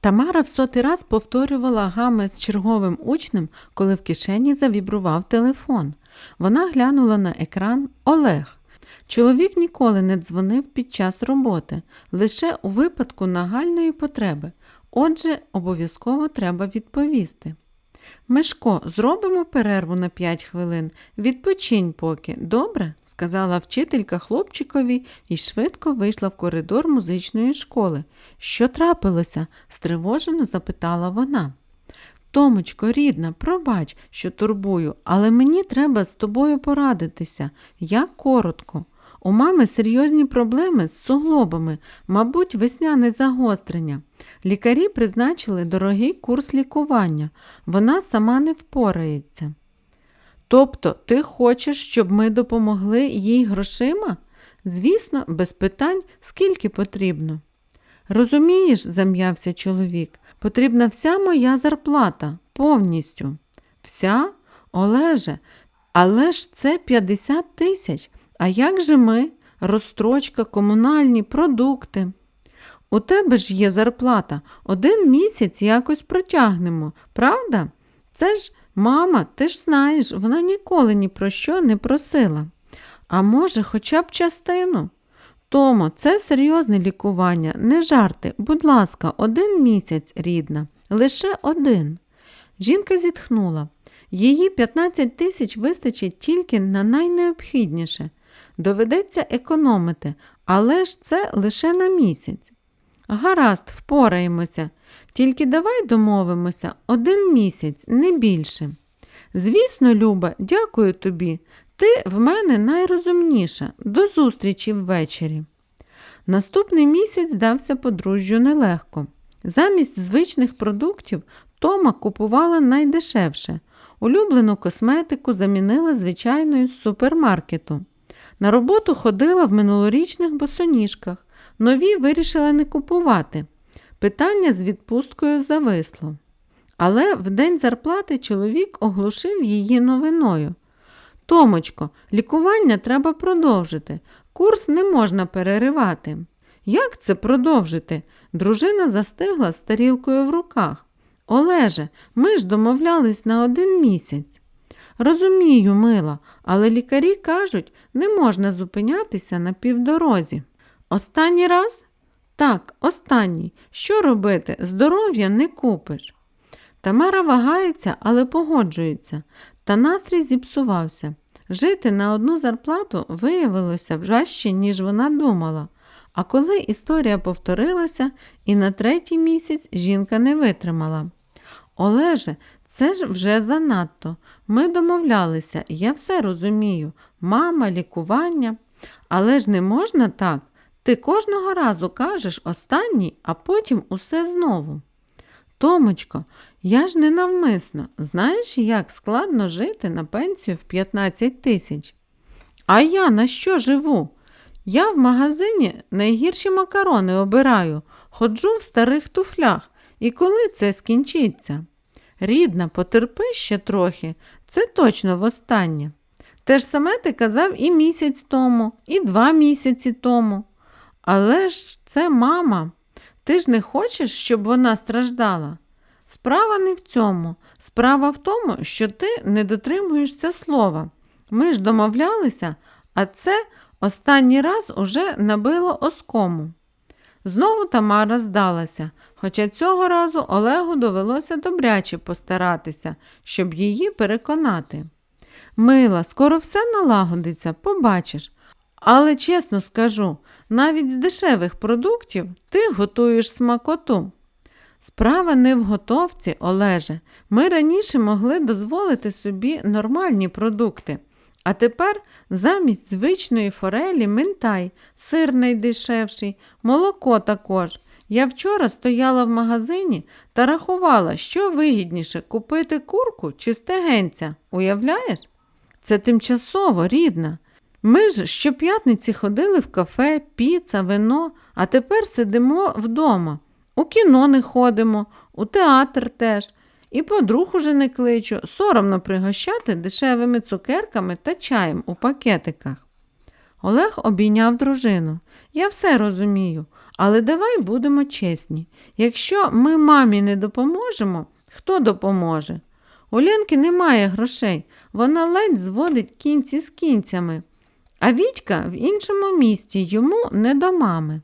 Тамара в сотий раз повторювала гами з черговим учнем, коли в кишені завібрував телефон. Вона глянула на екран Олег. Чоловік ніколи не дзвонив під час роботи, лише у випадку нагальної потреби. Отже, обов'язково треба відповісти. Мишко, зробимо перерву на 5 хвилин. Відпочинь поки, добре? сказала вчителька хлопчикові і швидко вийшла в коридор музичної школи. Що трапилося? стривожено запитала вона. Томочко, рідна, пробач, що турбую, але мені треба з тобою порадитися. Я коротко. У мами серйозні проблеми з суглобами, мабуть, весняне загострення. Лікарі призначили дорогий курс лікування. Вона сама не впорається. Тобто, ти хочеш, щоб ми допомогли їй грошима? Звісно, без питань, скільки потрібно. Розумієш, зам'явся чоловік, потрібна вся моя зарплата повністю. Вся? Олеже, але ж це 50 тисяч. А як же ми? Розстрочка, комунальні продукти. У тебе ж є зарплата. Один місяць якось протягнемо, правда? Це ж, мама, ти ж знаєш, вона ніколи ні про що не просила. А може, хоча б частину? Томо, це серйозне лікування, не жарти. Будь ласка, один місяць, рідна, лише один. Жінка зітхнула. Її 15 тисяч вистачить тільки на найнеобхідніше. Доведеться економити, але ж це лише на місяць. Гаразд, впораємося, тільки давай домовимося один місяць, не більше. Звісно, Люба, дякую тобі. Ти в мене найрозумніша. До зустрічі ввечері. Наступний місяць дався подружжю нелегко. Замість звичних продуктів Тома купувала найдешевше. Улюблену косметику замінила звичайною з супермаркету. На роботу ходила в минулорічних босоніжках. Нові вирішила не купувати. Питання з відпусткою зависло. Але в день зарплати чоловік оглушив її новиною. Томочко, лікування треба продовжити. Курс не можна переривати. Як це продовжити? Дружина застигла з тарілкою в руках. Олеже, ми ж домовлялись на один місяць. Розумію, мила, але лікарі кажуть, не можна зупинятися на півдорозі. Останній раз? Так, останній. Що робити? Здоров'я не купиш. Тамара вагається, але погоджується, та настрій зіпсувався. Жити на одну зарплату виявилося важче, ніж вона думала. А коли історія повторилася, і на третій місяць жінка не витримала. Олеже, це ж вже занадто. Ми домовлялися, я все розумію. Мама, лікування. Але ж не можна так. Ти кожного разу кажеш останній, а потім усе знову. Томочко, я ж не навмисно. Знаєш, як складно жити на пенсію в 15 тисяч. А я на що живу? Я в магазині найгірші макарони обираю, ходжу в старих туфлях. І коли це скінчиться? Рідна, потерпи ще трохи, це точно востаннє. Те ж саме ти казав і місяць тому, і два місяці тому. Але ж це мама. Ти ж не хочеш, щоб вона страждала? Справа не в цьому. Справа в тому, що ти не дотримуєшся слова. Ми ж домовлялися, а це останній раз уже набило оскому. Знову Тамара здалася, хоча цього разу Олегу довелося добряче постаратися, щоб її переконати. Мила, скоро все налагодиться, побачиш. Але чесно скажу, навіть з дешевих продуктів ти готуєш смакоту. Справа не в готовці, Олеже. Ми раніше могли дозволити собі нормальні продукти. А тепер замість звичної форелі минтай, сир найдешевший, молоко також. Я вчора стояла в магазині та рахувала, що вигідніше купити курку чи стегенця. Уявляєш? Це тимчасово, рідна. Ми ж щоп'ятниці ходили в кафе, піца, вино, а тепер сидимо вдома. У кіно не ходимо, у театр теж. І подруг уже не кличу, соромно пригощати дешевими цукерками та чаєм у пакетиках. Олег обійняв дружину. Я все розумію, Але давай будемо чесні. Якщо ми мамі не допоможемо, хто допоможе? У Ленки немає грошей, вона ледь зводить кінці з кінцями, а Вітька в іншому місті йому не до мами.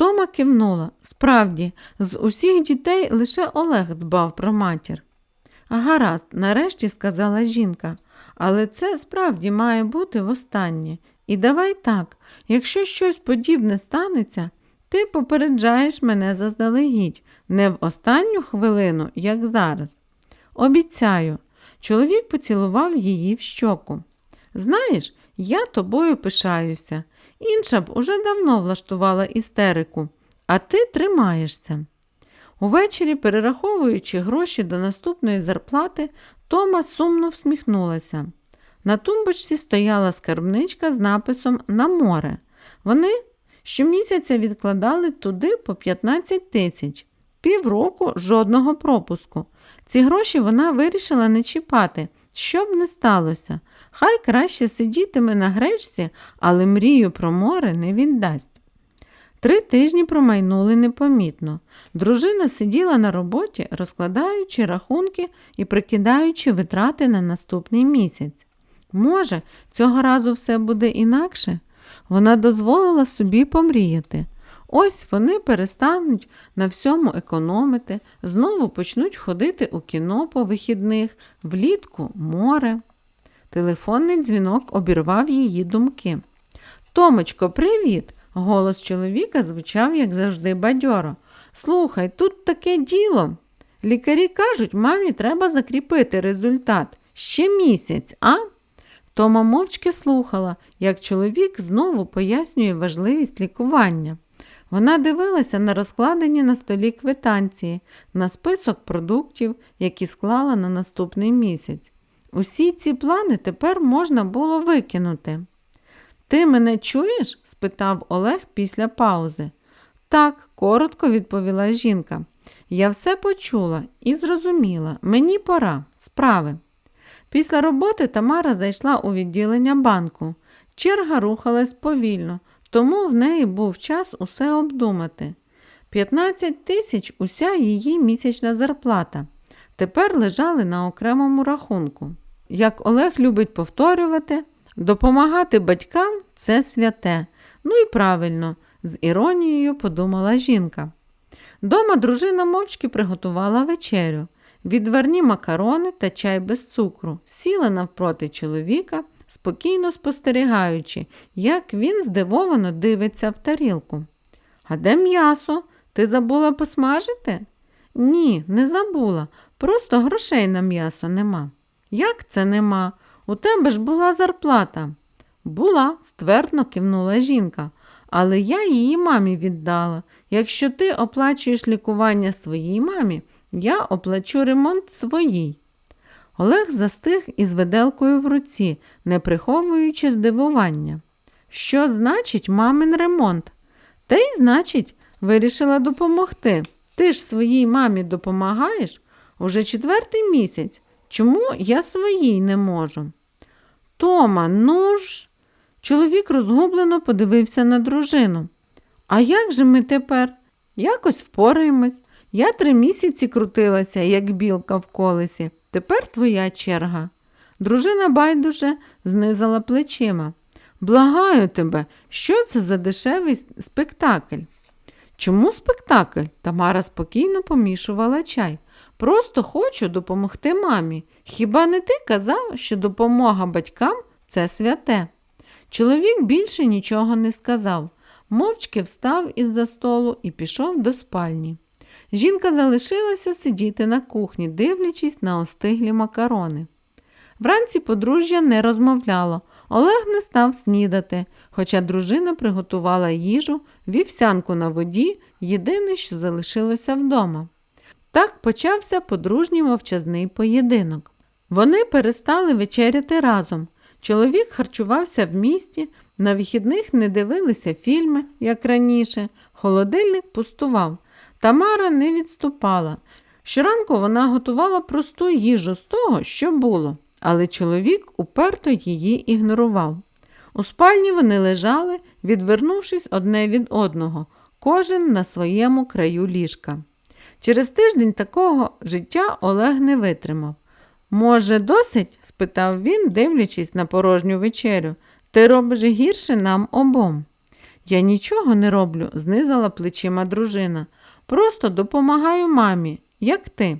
Тома кивнула. Справді, з усіх дітей лише Олег дбав про матір. Гаразд, нарешті сказала жінка, але це справді має бути востаннє. І давай так, якщо щось подібне станеться, ти попереджаєш мене заздалегідь, не в останню хвилину, як зараз. Обіцяю, чоловік поцілував її в щоку. Знаєш, я тобою пишаюся. Інша б уже давно влаштувала істерику, а ти тримаєшся. Увечері, перераховуючи гроші до наступної зарплати, Тома сумно всміхнулася. На тумбочці стояла скарбничка з написом на море. Вони щомісяця відкладали туди по 15 тисяч, півроку жодного пропуску. Ці гроші вона вирішила не чіпати, що б не сталося. Хай краще сидітиме на гречці, але мрію про море не віддасть. Три тижні промайнули непомітно. Дружина сиділа на роботі, розкладаючи рахунки і прикидаючи витрати на наступний місяць. Може, цього разу все буде інакше? Вона дозволила собі помріяти. Ось вони перестануть на всьому економити, знову почнуть ходити у кіно по вихідних, влітку море. Телефонний дзвінок обірвав її думки. Томочко, привіт! Голос чоловіка звучав, як завжди, бадьоро. Слухай, тут таке діло. Лікарі кажуть, мамі треба закріпити результат. Ще місяць, а? Тома мовчки слухала, як чоловік знову пояснює важливість лікування. Вона дивилася на розкладені на столі квитанції, на список продуктів, які склала на наступний місяць. Усі ці плани тепер можна було викинути. Ти мене чуєш? спитав Олег після паузи. Так, коротко відповіла жінка. Я все почула і зрозуміла, мені пора, справи. Після роботи Тамара зайшла у відділення банку. Черга рухалась повільно, тому в неї був час усе обдумати. 15 тисяч уся її місячна зарплата. Тепер лежали на окремому рахунку. Як Олег любить повторювати, допомагати батькам це святе. Ну і правильно, з іронією подумала жінка. Дома дружина мовчки приготувала вечерю, відварні макарони та чай без цукру, сіла навпроти чоловіка, спокійно спостерігаючи, як він здивовано дивиться в тарілку. А де м'ясо? Ти забула посмажити? Ні, не забула. Просто грошей на м'ясо нема. Як це нема? У тебе ж була зарплата. Була, ствердно кивнула жінка, але я її мамі віддала. Якщо ти оплачуєш лікування своїй мамі, я оплачу ремонт своїй. Олег застиг із виделкою в руці, не приховуючи здивування. Що значить мамин ремонт? Та й значить, вирішила допомогти. Ти ж своїй мамі допомагаєш уже четвертий місяць. Чому я своїй не можу? Тома, ну ж. Чоловік розгублено подивився на дружину. А як же ми тепер? Якось впораємось. Я три місяці крутилася, як білка в колесі. Тепер твоя черга. Дружина байдуже знизала плечима. Благаю тебе, що це за дешевий спектакль? Чому спектакль? Тамара спокійно помішувала чай. Просто хочу допомогти мамі. Хіба не ти казав, що допомога батькам це святе? Чоловік більше нічого не сказав, мовчки встав із-за столу і пішов до спальні. Жінка залишилася сидіти на кухні, дивлячись на остиглі макарони. Вранці подружжя не розмовляло, Олег не став снідати, хоча дружина приготувала їжу, вівсянку на воді, єдине, що залишилося вдома. Так почався подружній мовчазний поєдинок. Вони перестали вечеряти разом. Чоловік харчувався в місті, на вихідних не дивилися фільми, як раніше, холодильник пустував. Тамара не відступала. Щоранку вона готувала просту їжу з того, що було, але чоловік уперто її ігнорував. У спальні вони лежали, відвернувшись одне від одного. кожен на своєму краю ліжка. Через тиждень такого життя Олег не витримав. Може, досить? спитав він, дивлячись на порожню вечерю. Ти робиш гірше нам обом. Я нічого не роблю, знизала плечима дружина. Просто допомагаю мамі, як ти.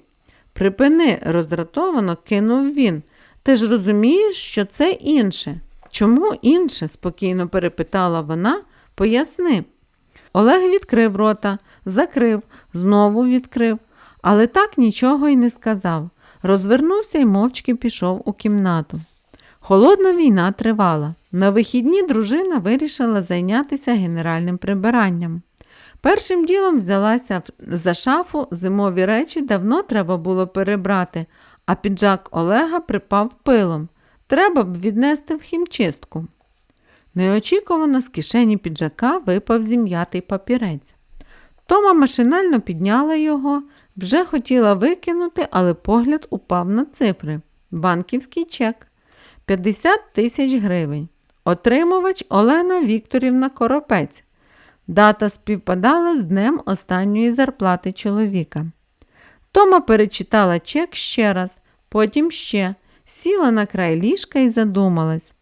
Припини, роздратовано кинув він. Ти ж розумієш, що це інше. Чому інше? спокійно перепитала вона, поясни. Олег відкрив рота, закрив, знову відкрив, але так нічого й не сказав. Розвернувся і мовчки пішов у кімнату. Холодна війна тривала. На вихідні дружина вирішила зайнятися генеральним прибиранням. Першим ділом взялася за шафу зимові речі давно треба було перебрати, а піджак Олега припав пилом. Треба б віднести в хімчистку. Неочікувано з кишені піджака випав зім'ятий папірець. Тома машинально підняла його, вже хотіла викинути, але погляд упав на цифри. Банківський чек 50 тисяч гривень. Отримувач Олена Вікторівна Коропець. Дата співпадала з днем останньої зарплати чоловіка. Тома перечитала чек ще раз, потім ще, сіла на край ліжка і задумалась.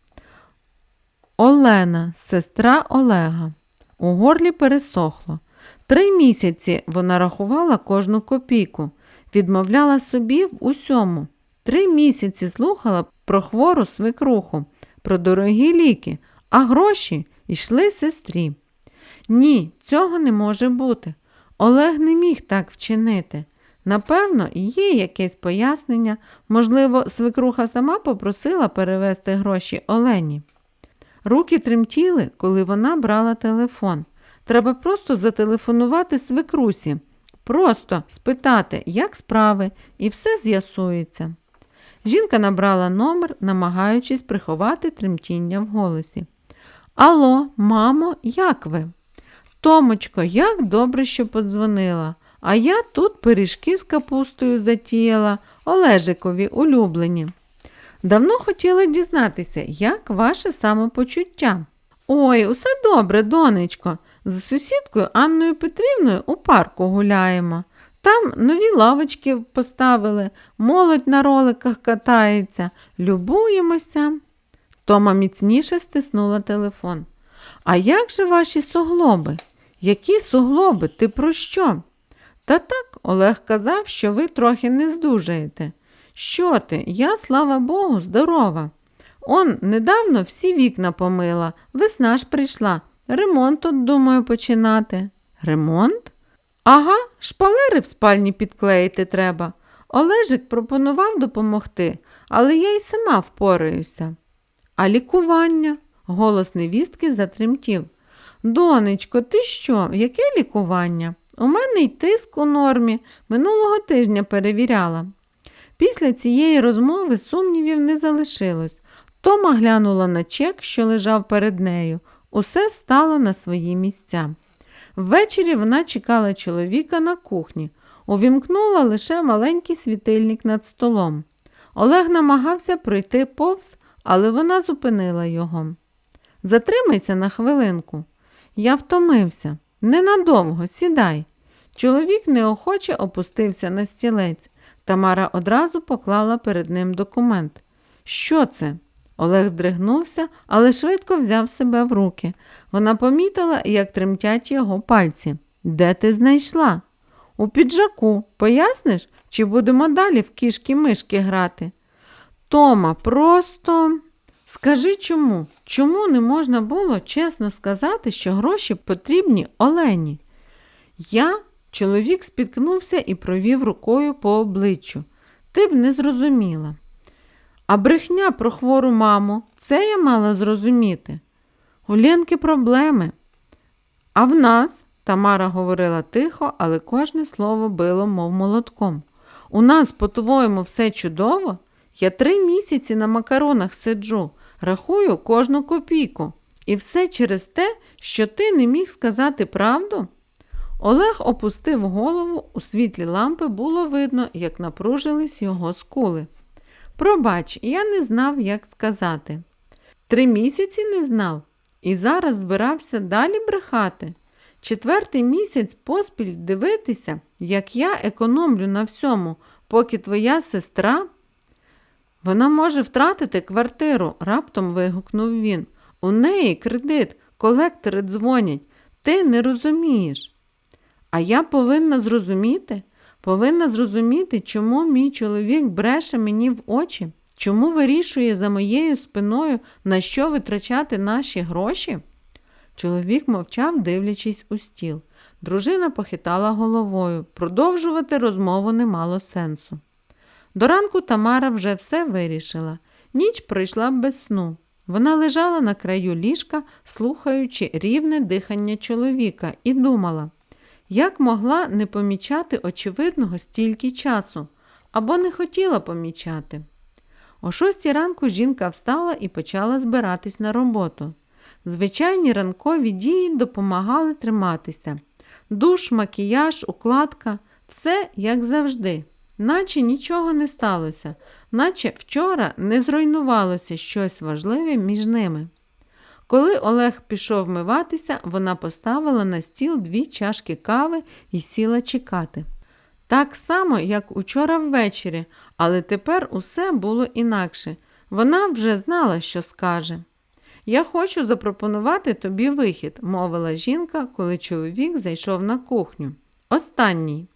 Олена, сестра Олега. У горлі пересохло. Три місяці вона рахувала кожну копійку, відмовляла собі в усьому. Три місяці слухала про хвору свекруху, про дорогі ліки, а гроші йшли сестрі. Ні, цього не може бути. Олег не міг так вчинити. Напевно, є якесь пояснення, можливо, свекруха сама попросила перевести гроші Олені. Руки тремтіли, коли вона брала телефон. Треба просто зателефонувати свекрусі, просто спитати, як справи, і все з'ясується. Жінка набрала номер, намагаючись приховати тремтіння в голосі. Алло, мамо, як ви? Томочко, як добре, що подзвонила. А я тут пиріжки з капустою затіяла, Олежикові улюблені. Давно хотіла дізнатися, як ваше самопочуття. Ой, усе добре, донечко. З сусідкою Анною Петрівною у парку гуляємо. Там нові лавочки поставили, молодь на роликах катається, любуємося. Тома міцніше стиснула телефон. А як же ваші суглоби? Які суглоби? Ти про що? Та так, Олег казав, що ви трохи не здужаєте. Що ти? Я, слава Богу, здорова. Он недавно всі вікна помила, весна ж прийшла. Ремонт тут, думаю, починати. Ремонт? Ага, шпалери в спальні підклеїти треба. Олежик пропонував допомогти, але я й сама впораюся. А лікування? Голос невістки затремтів. Донечко, ти що? Яке лікування? У мене й тиск у нормі, минулого тижня перевіряла. Після цієї розмови сумнівів не залишилось. Тома глянула на чек, що лежав перед нею. Усе стало на свої місця. Ввечері вона чекала чоловіка на кухні, увімкнула лише маленький світильник над столом. Олег намагався пройти повз, але вона зупинила його. Затримайся на хвилинку. Я втомився. Ненадовго, сідай. Чоловік неохоче опустився на стілець. Тамара одразу поклала перед ним документ. Що це? Олег здригнувся, але швидко взяв себе в руки. Вона помітила, як тремтять його пальці. Де ти знайшла? У піджаку. Поясниш, чи будемо далі в кішки-мишки грати? Тома, просто скажи чому? Чому не можна було чесно сказати, що гроші потрібні Олені? Я, чоловік спіткнувся і провів рукою по обличчю. Ти б не зрозуміла. А брехня про хвору маму, це я мала зрозуміти. У Ленки проблеми. А в нас, Тамара говорила тихо, але кожне слово било, мов молотком. У нас, по-твоєму, все чудово? Я три місяці на макаронах сиджу, рахую кожну копійку. І все через те, що ти не міг сказати правду? Олег опустив голову, у світлі лампи було видно, як напружились його скули. Пробач, я не знав, як сказати. Три місяці не знав і зараз збирався далі брехати. Четвертий місяць поспіль дивитися, як я економлю на всьому, поки твоя сестра. Вона може втратити квартиру, раптом вигукнув він. У неї кредит, колектори дзвонять. Ти не розумієш. А я повинна зрозуміти, повинна зрозуміти, чому мій чоловік бреше мені в очі, чому вирішує за моєю спиною, на що витрачати наші гроші. Чоловік мовчав, дивлячись у стіл. Дружина похитала головою. Продовжувати розмову не мало сенсу. До ранку Тамара вже все вирішила. Ніч пройшла без сну. Вона лежала на краю ліжка, слухаючи рівне дихання чоловіка, і думала, як могла не помічати очевидного стільки часу, або не хотіла помічати. О шостій ранку жінка встала і почала збиратись на роботу. Звичайні ранкові дії допомагали триматися. Душ, макіяж, укладка все як завжди, наче нічого не сталося, наче вчора не зруйнувалося щось важливе між ними. Коли Олег пішов миватися, вона поставила на стіл дві чашки кави і сіла чекати. Так само, як учора ввечері, але тепер усе було інакше. Вона вже знала, що скаже. Я хочу запропонувати тобі вихід, мовила жінка, коли чоловік зайшов на кухню. Останній.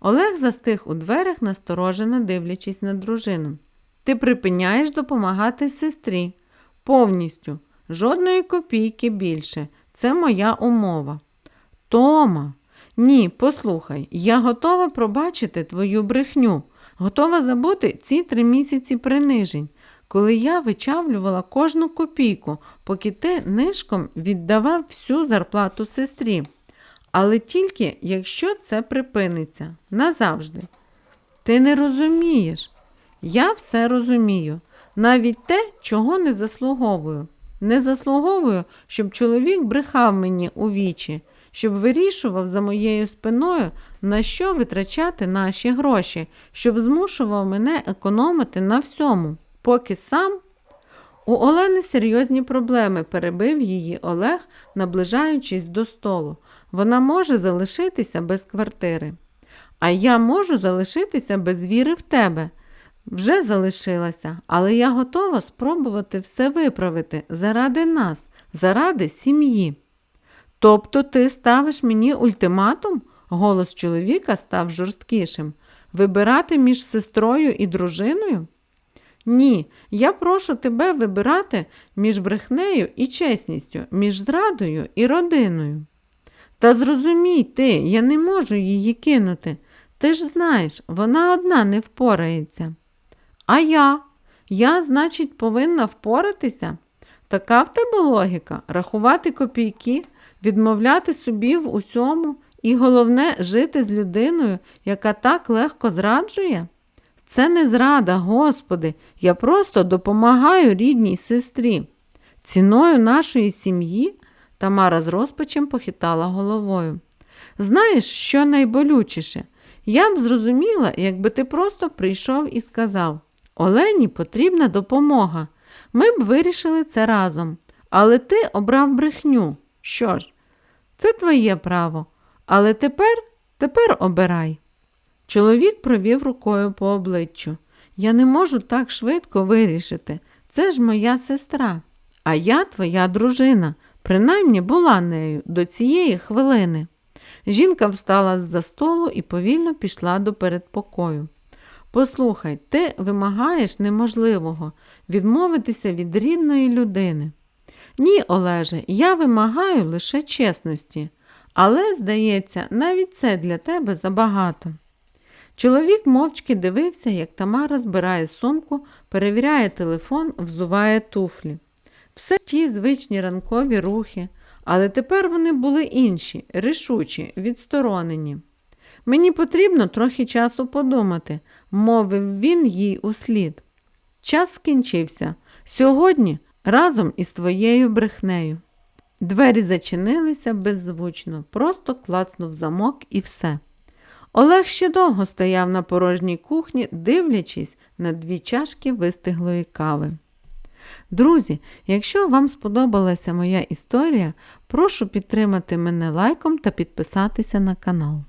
Олег застиг у дверях, насторожено дивлячись на дружину. Ти припиняєш допомагати сестрі. Повністю, жодної копійки більше. Це моя умова. Тома, ні, послухай, я готова пробачити твою брехню, готова забути ці три місяці принижень, коли я вичавлювала кожну копійку, поки ти нишком віддавав всю зарплату сестрі. Але тільки якщо це припиниться назавжди. Ти не розумієш. Я все розумію, навіть те, чого не заслуговую. Не заслуговую, щоб чоловік брехав мені у вічі, щоб вирішував за моєю спиною, на що витрачати наші гроші, щоб змушував мене економити на всьому, поки сам. У Олени серйозні проблеми, перебив її Олег, наближаючись до столу. Вона може залишитися без квартири. А я можу залишитися без віри в тебе. Вже залишилася, але я готова спробувати все виправити заради нас, заради сім'ї. Тобто ти ставиш мені ультиматум? Голос чоловіка став жорсткішим. Вибирати між сестрою і дружиною? Ні, я прошу тебе вибирати між брехнею і чесністю, між зрадою і родиною. Та зрозумій ти, я не можу її кинути. Ти ж знаєш, вона одна не впорається. А я? Я, значить, повинна впоратися? Така в тебе логіка рахувати копійки, відмовляти собі в усьому і, головне, жити з людиною, яка так легко зраджує? Це не зрада, Господи, я просто допомагаю рідній сестрі. Ціною нашої сім'ї Тамара з розпачем похитала головою. Знаєш, що найболючіше? Я б зрозуміла, якби ти просто прийшов і сказав Олені потрібна допомога. Ми б вирішили це разом. Але ти обрав брехню. Що ж, це твоє право. Але тепер, тепер обирай. Чоловік провів рукою по обличчю. Я не можу так швидко вирішити. Це ж моя сестра, а я твоя дружина, принаймні була нею до цієї хвилини. Жінка встала з-за столу і повільно пішла до передпокою. Послухай, ти вимагаєш неможливого відмовитися від рідної людини. Ні, Олеже, я вимагаю лише чесності, але, здається, навіть це для тебе забагато. Чоловік мовчки дивився, як Тамара збирає сумку, перевіряє телефон, взуває туфлі. Все ті звичні ранкові рухи, але тепер вони були інші, рішучі, відсторонені. Мені потрібно трохи часу подумати, мовив він їй услід. Час скінчився. Сьогодні разом із твоєю брехнею. Двері зачинилися беззвучно, просто клацнув замок і все. Олег ще довго стояв на порожній кухні, дивлячись на дві чашки вистиглої кави. Друзі, якщо вам сподобалася моя історія, прошу підтримати мене лайком та підписатися на канал.